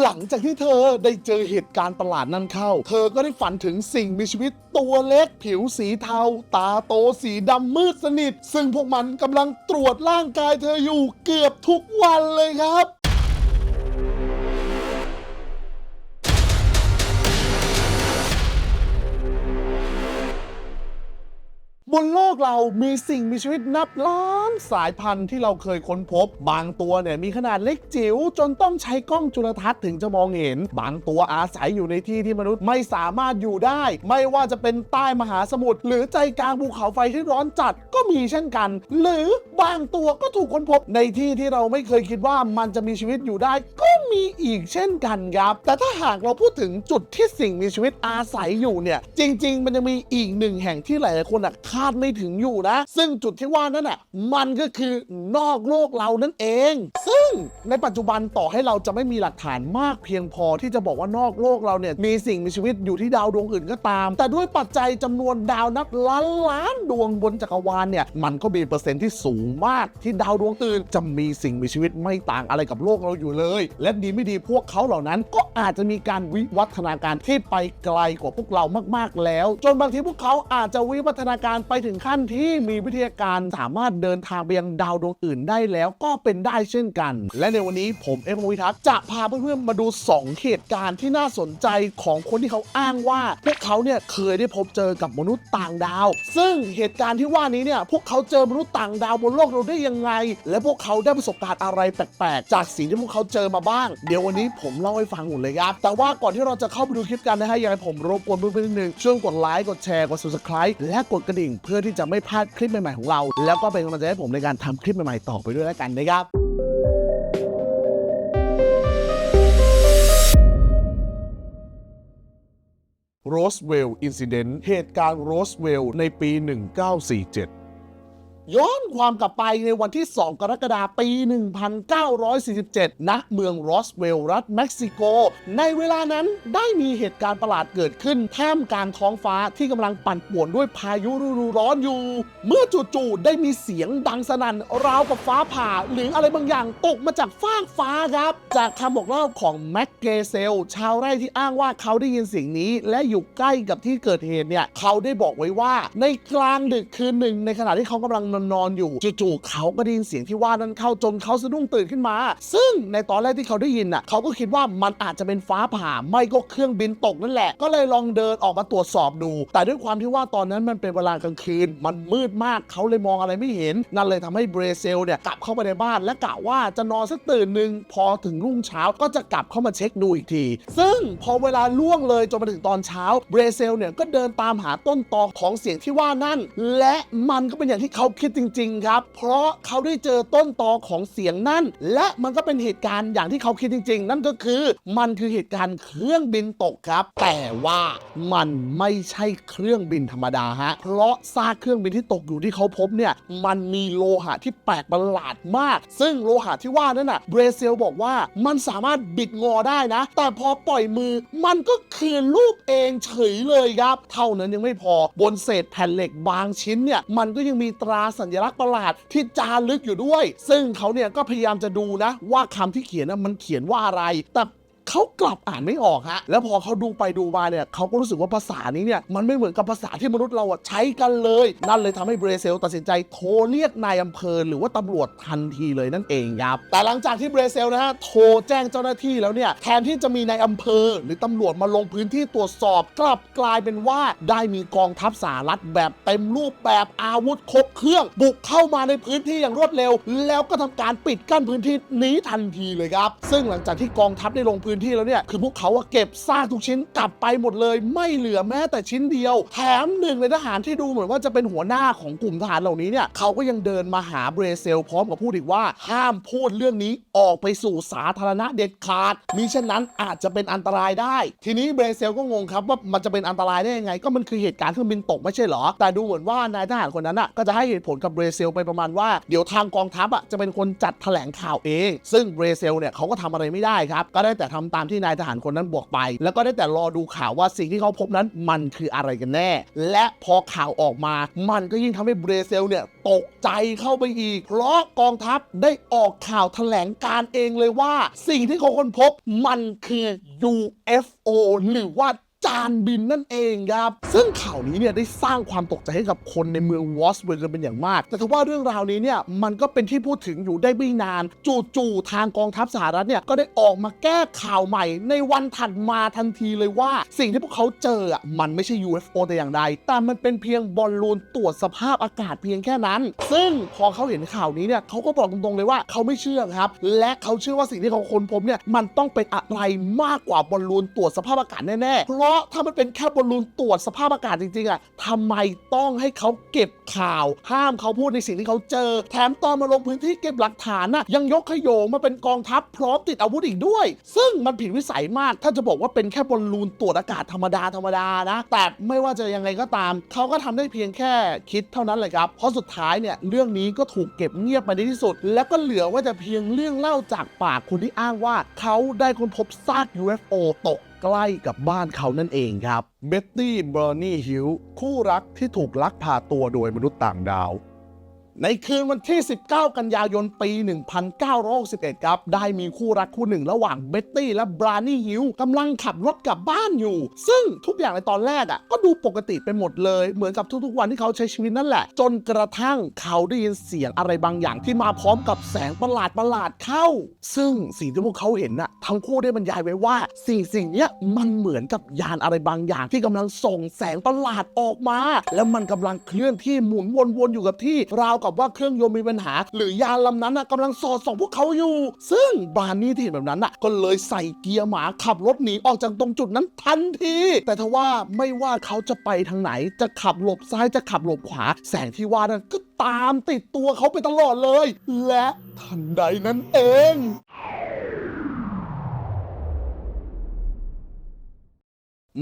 หลังจากที่เธอได้เจอเหตุการณ์ประหลาดนั้นเข้า เธอก็ได้ฝันถึงสิ่งมีชีวิตตัวเล็ก ผิวสีเทา ตาโตสีดำมืดสนิท ซึ่งพวกมันกำลังตรวจร่างกายเธออยู่เกือบทุกวันเลยครับ บนโลกเรามีสิ่งมีชีวิตนับล้านสายพันธุ์ที่เราเคยค้นพบ บางตัวเนี่ยมีขนาดเล็กจิ๋วจนต้องใช้กล้องจุลทรรศน์ถึงจะมองเห็น บางตัวอาศัยอยู่ในที่ที่มนุษย์ไม่สามารถอยู่ได้ ไม่ว่าจะเป็นใต้มหาสมุทรหรือใจกลางภูเขาไฟที่ร้อนจัดก็มีเช่นกัน หรือบางตัวก็ถูกค้นพบในที่ที่เราไม่เคยคิดว่ามันจะมีชีวิตอยู่ได้ก็ มีอีกเช่นกันครับ แต่ถ้าหากเราพูดถึงจุดที่สิ่งมีชีวิตอาศัยอยู่เนี่ย จริง ๆ มันจะมีอีกหนึ่งแห่งที่หลายๆคนคาดไม่ถึงอยู่นะ ซึ่งจุดที่ว่านั่นอะมันก็คือนอกโลกเรานั่นเอง ซึ่งในปัจจุบันต่อให้เราจะไม่มีหลักฐานมากเพียงพอที่จะบอกว่านอกโลกเราเนี่ยมีสิ่งมีชีวิตอยู่ที่ดาวดวงอื่นก็ตาม แต่ด้วยปัจจัยจำนวนดาวนับล้านล้านดวงบนจักรวาลเนี่ยมันก็มีเปอร์เซ็นต์ที่สูงมากที่ดาวดวงอื่นจะมีสิ่งมีชีวิตไม่ต่างอะไรกับโลกเราอยู่เลย และดีไม่ดีพวกเขาเหล่านั้น ก็อาจจะมีการวิวัฒนาการที่ไปไกลกว่าพวกเรามากๆแล้ว จนบางทีพวกเขาอาจจะวิวัฒนาการไปถึงขั้นที่มีวิทยาการสามารถเดินทางไปยังดาวดวงอื่นได้แล้วก็เป็นได้เช่นกัน และในวันนี้ผมเอฟวิทักษ์จะพาเพื่อนๆมาดู 2 เหตุการณ์ที่น่าสนใจของคนที่เขาอ้างว่า พวกเขาเนี่ยเคยได้พบเจอกับมนุษย์ต่างดาว ซึ่งเหตุการณ์ที่ว่านี้เนี่ยพวกเขาเจอมนุษย์ต่างดาวบนโลกเราได้ยังไง และพวกเขาได้ประสบการณ์อะไรแปลกๆ จากสิ่งที่พวกเขาเจอมาบ้างเดี๋ยววันนี้ผมเล่าให้ฟังหมดเลยครับ แต่ว่าก่อนที่เราจะเข้าไปดูคลิปกันนะฮะยังไงผมรบกวนเพื่อนๆนิดนึงช่วยกดไลค์กดแชร์กด subscribe และกดกระดิ่ง เพื่อที่จะไม่พลาดคลิปใหม่ๆของเรา แล้วก็เป็นกำลังใจให้ผมในการทำคลิปใหม่ๆต่อไปด้วยแล้วกันนะครับโรสเวลล์อินซิเดนต์เหตุการณ์โรสเวลล์ในปี 1947 ย้อนความกลับไปในวันที่ 2 กรกฎาคมปี 1947 ณ เมืองโรสเวลล์รัฐเม็กซิโก ในเวลานั้นได้มีเหตุการณ์ประหลาดเกิดขึ้น ท่ามกลางท้องฟ้าที่กำลังปั่นป่วนด้วยพายุฤดูร้อนอยู่ เมื่อจู่ๆได้มีเสียงดังสนั่นราวกับฟ้าผ่า หรืออะไรบางอย่างตกมาจากฟากฟ้าครับ จากคำบอกเล่าของแม็กเกเซล ชาวไร่ที่อ้างว่าเขาได้ยินเสียงนี้ และอยู่ใกล้กับที่เกิดเหตุเนี่ยเขาได้บอกไว้ว่าในกลางดึกคืนหนึ่งในขณะที่เขากำลังนอนนอนอยู่จู่ๆเขาก็ได้ยินเสียงที่ว่านั้นเข้าจนเขาสะดุ้งตื่นขึ้นมา ซึ่งในตอนแรกที่เขาได้ยินน่ะเขาก็คิดว่ามันอาจจะเป็นฟ้าผ่าไม่ก็เครื่องบินตกนั่นแหละ ก็เลยลองเดินออกมาตรวจสอบดู แต่ด้วยความที่ว่าตอนนั้นมันเป็นเวลากลางคืน มันมืดมากเขาเลยมองอะไรไม่เห็น นั่นเลยทำให้เบรเซลเนี่ยกลับเข้าไปในบ้านและกะว่าจะนอนสักตื่นหนึ่งพอถึงรุ่งเช้าก็จะกลับเข้ามาเช็คดูอีกที ซึ่งพอเวลาล่วงเลยจนมาถึงตอนเช้าเบรเซลเนี่ยก็เดินตามหาต้นตอของเสียงที่ว่านั่น และมันก็เป็นอย่างที่เขาคิดจริง ๆ ครับ เพราะเขาได้เจอต้นตอของเสียงนั่น และมันก็เป็นเหตุการณ์อย่างที่เขาคิดจริง ๆ นั่นก็คือมันคือเหตุการณ์เครื่องบินตกครับ แต่ว่ามันไม่ใช่เครื่องบินธรรมดาฮะเพราะซากเครื่องบินที่ตกอยู่ที่เขาพบเนี่ยมันมีโลหะที่แปลกประหลาดมาก ซึ่งโลหะที่ว่านั้นน่ะเบรเซลบอกว่ามันสามารถบิดงอได้นะ แต่พอปล่อยมือมันก็คืนรูปเองเฉยเลยครับ เท่านั้นยังไม่พอบนเศษแผ่นเหล็กบางชิ้นเนี่ยมันก็ยังมีตราสัญลักษณ์ประหลาดที่จารึกอยู่ด้วย ซึ่งเขาเนี่ยก็พยายามจะดูนะว่าคำที่เขียนนะมันเขียนว่าอะไร แต่ เขากลับอ่านไม่ออกฮะแล้วพอเขาดูไปดูมาเนี่ยเขาก็รู้สึกว่าภาษานี้เนี่ยมันไม่เหมือนกับภาษาที่มนุษย์เราอะใช้กันเลย นั่นเลยทำให้เบรเซลตัดสินใจโทรเรียกนายอำเภอหรือว่าตำรวจทันทีเลยนั่นเองครับแต่หลังจากที่เบรเซลนะฮะโทรแจ้งเจ้าหน้าที่แล้วเนี่ยแทนที่จะมีนายอำเภอ หรือตำรวจมาลงพื้นที่ตรวจสอบ กลับกลายเป็นว่าได้มีกองทัพสหรัฐแบบเต็มรูปแบบอาวุธครบเครื่อง บุกเข้ามาในพื้นที่อย่างรวดเร็ว แล้วก็ทำการปิดกั้นพื้นที่นี้ทันทีเลยครับ ซึ่งหลังจากที่กองทัพได้ลงพื้นที่แล้วเนี่ย คือพวกเขาอะเก็บซากทุกชิ้นกลับไปหมดเลย ไม่เหลือแม้แต่ชิ้นเดียว แถมหนึ่งในทหารที่ดูเหมือนว่าจะเป็นหัวหน้าของกลุ่มทหารเหล่านี้เนี่ยเขาก็ยังเดินมาหาเบรเซล พร้อมกับพูดอีกว่า ห้ามพูดเรื่องนี้ออกไปสู่สาธารณะเด็ดขาดมิเช่นนั้นอาจจะเป็นอันตรายได้ ทีนี้เบรเซลก็งงครับว่ามันจะเป็นอันตรายได้ยังไง ก็มันคือเหตุการณ์เครื่องบินตกไม่ใช่เหรอ แต่ดูเหมือนว่านายทหารคนนั้นอะก็จะให้เหตุผลกับเบรเซลไปประมาณว่าเดี๋ยวทางกองทัพอะจะเป็นคนจัดแถลงข่าวเอง ซึ่งเบรเซลเนี่ยเขาก็ทำอะไรไม่ได้ครับก็ได้แต่ทำตามที่นายทหารคนนั้นบอกไป แล้วก็ได้แต่รอดูข่าวว่าสิ่งที่เขาพบนั้นมันคืออะไรกันแน่ และพอข่าวออกมา มันก็ยิ่งทำให้เบรเซลเนี่ยตกใจเข้าไปอีก เพราะกองทัพได้ออกข่าวแถลงการเองเลยว่า สิ่งที่เขาค้นพบมันคือ UFO หรือว่า จานบินนั่นเองครับ ซึ่งข่าวนี้เนี่ยได้สร้างความตกใจให้กับคนในเมืองวอสเวอร์กันเป็นอย่างมาก แต่ทว่าเรื่องราวนี้เนี่ยมันก็เป็นที่พูดถึงอยู่ได้ไม่นาน จู่ๆทางกองทัพสหรัฐเนี่ยก็ได้ออกมาแก้ข่าวใหม่ ในวันถัดมาทันทีเลยว่า สิ่งที่พวกเขาเจออะมันไม่ใช่ UFO แต่อย่างใด แต่มันเป็นเพียงบอลลูนตรวจสภาพอากาศเพียงแค่นั้น ซึ่งพอเขาเห็นข่าวนี้เนี่ยเขาก็บอกตรงๆเลยว่าเขาไม่เชื่อครับ และเขาเชื่อว่าสิ่งที่เขาค้นพบเนี่ยมันต้องเป็นอะไรมากกว่าบอลลูนตรวจสภาพอากาศแน่ๆเพราะราะถ้ามันเป็นแค่บอลลูนตรวจสภาพอากาศจริงๆอะทำไมต้องให้เขาเก็บข่าว ห้ามเขาพูดในสิ่งที่เขาเจอ แถมตอนมาลงพื้นที่เก็บหลักฐานน่ะยังยกขโยงมาเป็นกองทัพพร้อมติดอาวุธอีกด้วย ซึ่งมันผิดวิสัยมาก ถ้าจะบอกว่าเป็นแค่บอลลูนตรวจอากาศธรรมดาธรรมดานะ แต่ไม่ว่าจะยังไงก็ตาม เขาก็ทำได้เพียงแค่คิดเท่านั้นเลยครับ เพราะสุดท้ายเนี่ยเรื่องนี้ก็ถูกเก็บเงียบไปในที่สุด แล้วก็เหลือว่าจะเพียงเรื่องเล่าจากปากคนที่อ้างว่า เขาได้ค้นพบซาก UFO ตก ใกล้กับบ้านเขานั่นเองครับเบ็ตตี้เบอร์นี่ฮิลคู่รักที่ถูกลักพาตัวโดยมนุษย์ต่างดาว ในคืนวันที่ 19 กันยายน ปี 1961 ครับ ได้มีคู่รักคู่หนึ่งระหว่างเบ็ตตี้และบรานี่ฮิลกำลังขับรถกลับบ้านอยู่ ซึ่งทุกอย่างในตอนแรกอะ ก็ดูปกติไปหมดเลย เหมือนกับทุกๆวันที่เขาใช้ชีวิตนั่นแหละ จนกระทั่งเขาได้ยินเสียงอะไรบางอย่างที่มาพร้อมกับแสงประหลาดประหลาดเข้า ซึ่งสิ่งที่พวกเขาเห็นน่ะทั้งคู่ได้บรรยายไว้ว่า สิ่งสิ่งเนี้ยมันเหมือนกับยานอะไรบางอย่าง ที่กำลังส่งแสงประหลาดออกมา แล้วมันกำลังเคลื่อนที่หมุนวนๆอยู่กับที่ราวกับว่าเครื่องยนต์มีปัญหา หรือยานลำนั้นนะกำลังสอดส่องพวกเขาอยู่ ซึ่งบรานนี่ที่เห็นแบบนั้นนะก็เลยใส่เกียร์หมาขับรถหนีออกจากตรงจุดนั้นทันที แต่ทว่าไม่ว่าเขาจะไปทางไหน จะขับหลบซ้ายจะขับหลบขวา แสงที่ว่านั้นก็ตามติดตัวเขาไปตลอดเลย และทันใดนั้นเอง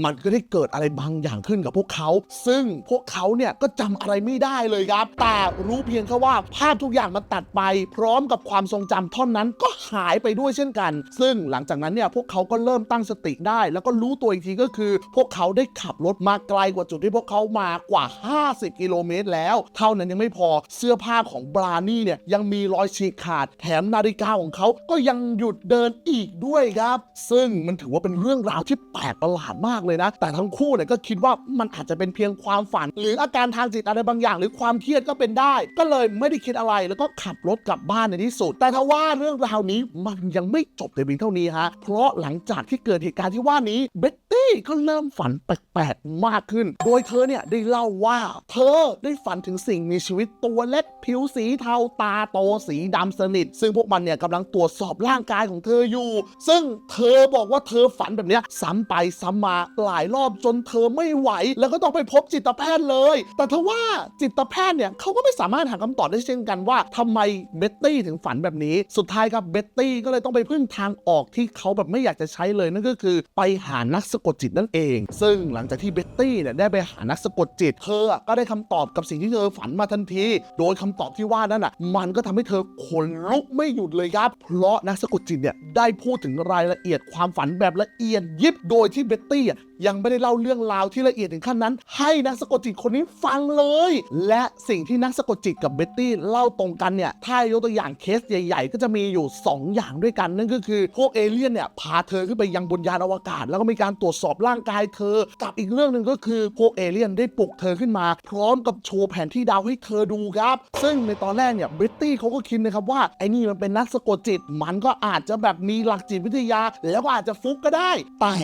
มันก็ได้เกิดอะไรบางอย่างขึ้นกับพวกเขา ซึ่งพวกเขาเนี่ยก็จำอะไรไม่ได้เลยครับ แต่รู้เพียงแค่ว่าภาพทุกอย่างมันตัดไป พร้อมกับความทรงจำท่อนนั้นก็หายไปด้วยเช่นกัน ซึ่งหลังจากนั้นเนี่ยพวกเขาก็เริ่มตั้งสติได้ แล้วก็รู้ตัวอีกทีก็คือ พวกเขาได้ขับรถมาไกลกว่าจุดที่พวกเขามากว่า 50 กิโลเมตรแล้ว เท่านั้นยังไม่พอเสื้อผ้าของบรานี่เนี่ยยังมีรอยฉีกขาด แถมนาฬิกาของเขาก็ยังหยุดเดินอีกด้วยครับ ซึ่งมันถือว่าเป็นเรื่องราวที่แปลกประหลาดมากเลยนะ แต่ทั้งคู่เนี่ยก็คิดว่ามันอาจจะเป็นเพียงความฝัน หรืออาการทางจิตอะไรบางอย่าง หรือความเครียดก็เป็นได้ ก็เลยไม่ได้คิดอะไรแล้วก็ขับรถกลับบ้านในที่สุด แต่ทว่าเรื่องราวนี้มันยังไม่จบแต่เพียงเท่านี้ฮะเพราะหลังจากที่เกิดเหตุการณ์ที่ว่านี้เบ็ตตี้ก็เริ่มฝันแปลกๆมากขึ้น โดยเธอเนี่ยได้เล่าว่า เธอได้ฝันถึงสิ่งมีชีวิตตัวเล็กผิวสีเทาตาโตสีดำสนิท ซึ่งพวกมันเนี่ยกำลังตรวจสอบร่างกายของเธออยู่ ซึ่งเธอบอกว่าเธอฝันแบบนี้ซ้ำไปซ้ำมาหลายรอบจนเธอไม่ไหว แล้วก็ต้องไปพบจิตแพทย์เลย แต่ทว่าจิตแพทย์เนี่ยเขาก็ไม่สามารถหาคำตอบได้เช่นกันว่าทำไมเบ็ตตี้ถึงฝันแบบนี้ สุดท้ายครับเบ็ตตี้ก็เลยต้องไปพึ่งทางออกที่เขาแบบไม่อยากจะใช้เลยนั่นก็คือ ไปหานักสะกดจิตนั่นเอง ซึ่งหลังจากที่เบ็ตตี้เนี่ยได้ไปหานักสะกดจิต เธอก็ได้คำตอบกับสิ่งที่เธอฝันมาทันที โดยคำตอบที่ว่านั้นอะ มันก็ทำให้เธอขนลุกไม่หยุดเลยครับ เพราะนักสะกดจิตเนี่ยได้พูดถึงรายละเอียดความฝันแบบละเอียดยิบโดยที่เบ็ตตี้อะยังไม่ได้เล่าเรื่องราวที่ละเอียดถึงขั้นนั้น ให้นักสะกดจิตคนนี้ฟังเลย และสิ่งที่นักสะกดจิตกับเบ็ตตี้เล่าตรงกันเนี่ยถ้ายกตัวอย่างเคสใหญ่ ๆ ก็จะมีอยู่ 2 อย่างด้วยกันนั่นก็คือพวกเอเลี่ยนเนี่ยพาเธอขึ้นไปยังบนยานอวกาศ แล้วก็มีการตรวจสอบร่างกายเธอ กับอีกเรื่องหนึ่งก็คือพวกเอเลี่ยนได้ปลุกเธอขึ้นมา พร้อมกับโชว์แผนที่ดาวให้เธอดูครับ ซึ่งในตอนแรกเนี่ยเบ็ตตี้เขาก็คิดนะครับว่าไอ้นี่มันเป็นนักสะกดจิต มันก็อาจจะแบบมีหลักจิตวิทยา แล้วก็อาจจะฟุกก็ได้ แต่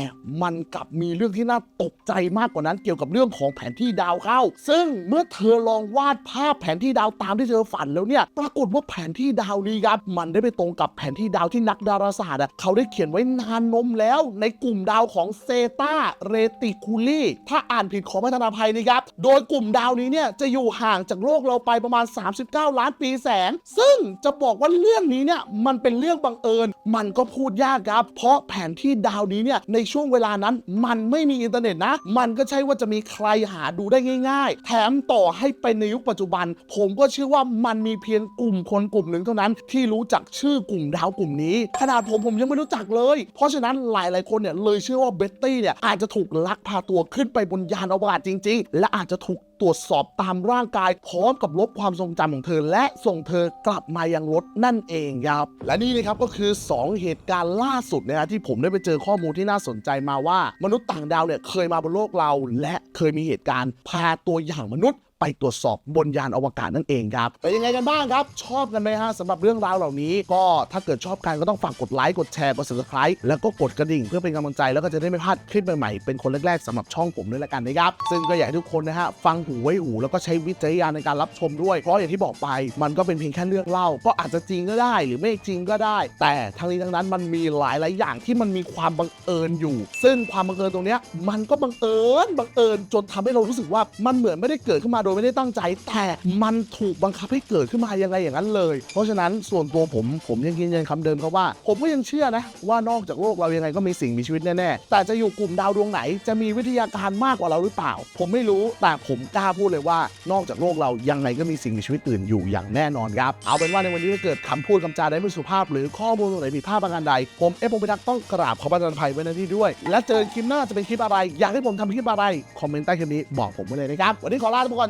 มันกลับมีเรื่องที่น่าตกใจมากกว่านั้นเกี่ยวกับเรื่องของแผนที่ดาวเข้า ซึ่งเมื่อเธอลองวาดภาพแผนที่ดาวตามที่เธอฝันแล้วเนี่ย ปรากฏว่าแผนที่ดาวนี้ครับมันได้ไปตรงกับแผนที่ดาวที่นักดาราศาสตร์เขาได้เขียนไว้นานนมแล้ว ในกลุ่มดาวของเซตาเรติคูลีถ้าอ่านผิดขอพัฒนาภัยนะครับ โดยกลุ่มดาวนี้เนี่ยจะอยู่ห่างจากโลกเราไปประมาณ 39 ล้านปีแสง ซึ่งจะบอกว่าเรื่องนี้เนี่ยมันเป็นเรื่องบังเอิญ มันก็พูดยากครับ เพราะแผนที่ดาวนี้เนี่ยในช่วงเวลานั้นมันมันไม่มีอินเทอร์เน็ตนะ มันก็ใช่ว่าจะมีใครหาดูได้ง่าย ๆ แถมต่อให้เป็นในยุคปัจจุบัน ผมก็เชื่อว่ามันมีเพียงกลุ่มคนกลุ่มหนึ่งเท่านั้น ที่รู้จักชื่อกลุ่มดาวกลุ่มนี้ ขนาดผมผมยังไม่รู้จักเลย เพราะฉะนั้นหลายๆคนเนี่ยเลยเชื่อว่าเบ็ตตี้เนี่ยอาจจะถูกลักพาตัวขึ้นไปบนยานอวกาศจริง ๆ และอาจจะถูก ตรวจสอบตามร่างกายพร้อมกับลบความทรงจำของเธอ และส่งเธอกลับมายังรถนั่นเองครับและนี่นะครับก็คือ 2 เหตุการณ์ล่าสุดนะฮะที่ผมได้ไปเจอข้อมูลที่น่าสนใจมาว่า มนุษย์ต่างดาวเนี่ยเคยมาบนโลกเรา และเคยมีเหตุการณ์พาตัวอย่างมนุษย์ ไปตรวจสอบบนยานอวกาศนั่นเองครับเป็นยังไงกันบ้างครับ ชอบกันไหมฮะสำหรับเรื่องราวเหล่านี้ ก็ถ้าเกิดชอบกันก็ต้องฝากกดไลค์กดแชร์กด subscribe แล้วก็กดกระดิ่งเพื่อเป็นกำลังใจแล้วก็จะได้ไม่พลาดคลิปใหม่ๆเป็นคนแรกๆสำหรับช่องผมด้วยละกันนะครับซึ่งก็อยากให้ทุกคนนะฮะฟังหูไว้หูแล้วก็ใช้วิจารณญาณในการรับชมด้วยเพราะอย่างที่บอกไปมันก็เป็นเพียงแค่เรื่องเล่า ก็อาจจะจริงก็ได้ หรือไม่จริงก็ได้ แต่ทั้งนี้ทั้งนั้นมันมีหลายหลายอย่างที่มันมีความบังเอิญอยู่ ซึ่งความบังเอิญตรงเนี้ยมันก็บังเอิญบังเอิญจนทำให้เรารู้สึกว่ามันเหมือนไม่ได้เกิดขึ้นมาโดยไม่ได้ตั้งใจแต่มันถูกบังคับให้เกิดขึ้นมาอยังไงอย่างนั้นเลย เพราะฉะนั้นส่วนตัวผมผมยังยืนยันคำเดิมครับว่า ผมก็ยังเชื่อนะ ว่านอกจากโลกเรายังไงก็มีสิ่งมีชีวิตแน่ๆแต่จะอยู่กลุ่มดาวดวงไหน จะมีวิทยาการมากกว่าเราหรือเปล่า ผมไม่รู้แต่ผมกล้าพูดเลยว่า นอกจากโลกเรายังไงก็มีสิ่งมีชีวิตอื่นอยู่อย่างแน่นอนครับเอาเป็นว่าในวันนี้ถ้าเกิดคำพูดคำจาได้ไม่สุภาพ หรือข้อมูลตรงไหนผิดพลาดประการใด ผมเอฟพงศ์พิทักษ์ต้องกราบขอประทานภัยไว้ในที่ด้วย และเจอคลิปหน้าจะเป็นคลิปอะไร อยากให้ผมทำคลิปอะไรคอมเมนต์ใต้คลิปนี้บอกผมไว้เลยนะครับวันนี้ขอลาทุกคน